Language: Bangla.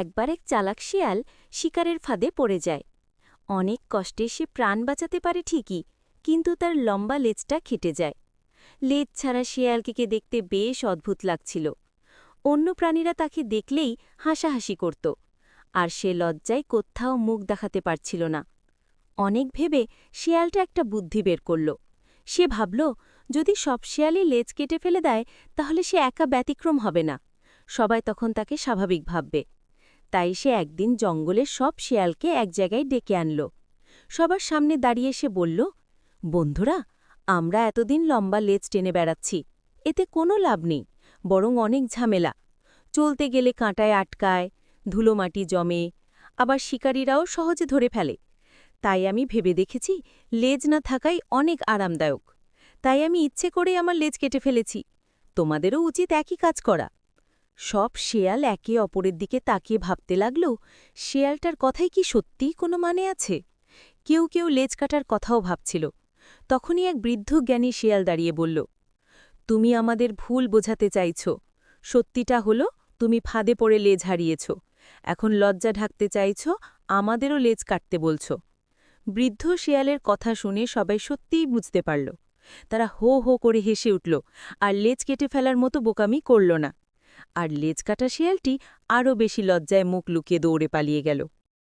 একবার এক চালাক শিয়াল শিকারের ফাঁদে পড়ে যায়। অনেক কষ্টে সে প্রাণ বাঁচাতে পারে ঠিকই, কিন্তু তার লম্বা লেজটা খেটে যায়। লেজ ছাড়া শিয়ালকে দেখতে বেশ অদ্ভুত লাগছিল। অন্য প্রাণীরা তাকে দেখলেই হাসাহাসি করত, আর সে লজ্জায় কোত্থাও মুখ দেখাতে পারছিল না। অনেক ভেবে শিয়ালটা একটা বুদ্ধি বের করল। সে ভাবল, যদি সব শিয়ালই লেজ কেটে ফেলে দেয়, তাহলে সে একা ব্যতিক্রম হবে না। সবাই তখন তাকে স্বাভাবিক ভাববে। তাই সে একদিন জঙ্গলের সব শেয়ালকে এক জায়গায় ডেকে আনল। সবার সামনে দাঁড়িয়ে সে বলল, বন্ধুরা, আমরা এতদিন লম্বা লেজ টেনে বেড়াচ্ছি, এতে কোনো লাভ নেই, বরং অনেক ঝামেলা। চলতে গেলে কাঁটায় আটকায়, ধুলোমাটি জমে, আবার শিকারীরাও সহজে ধরে ফেলে। তাই আমি ভেবে দেখেছি লেজ না থাকাই অনেক আরামদায়ক। তাই আমি ইচ্ছে করে আমার লেজ কেটে ফেলেছি। তোমাদেরও উচিত একই কাজ করা। সব শেয়াল একে অপরের দিকে তাকিয়ে ভাবতে লাগল, শেয়ালটার কথাই কি সত্যিই কোনো মানে আছে? কেউ কেউ লেজ কাটার কথাও ভাবছিল। তখনই এক বৃদ্ধ জ্ঞানী শেয়াল দাঁড়িয়ে বলল, তুমি আমাদের ভুল বোঝাতে চাইছ। সত্যিটা হলো, তুমি ফাঁদে পড়ে লেজ হারিয়েছ। এখন লজ্জা ঢাকতে চাইছ, আমাদেরও লেজ কাটতে বলছ। বৃদ্ধ শেয়ালের কথা শুনে সবাই সত্যিই বুঝতে পারল। তারা হো হো করে হেসে উঠল, আর লেজ কেটে ফেলার মতো বোকামি করল না। আর লেজ কাটা শিয়ালটি আরও বেশি লজ্জায় মুখ লুকিয়ে দৌড়ে পালিয়ে গেল।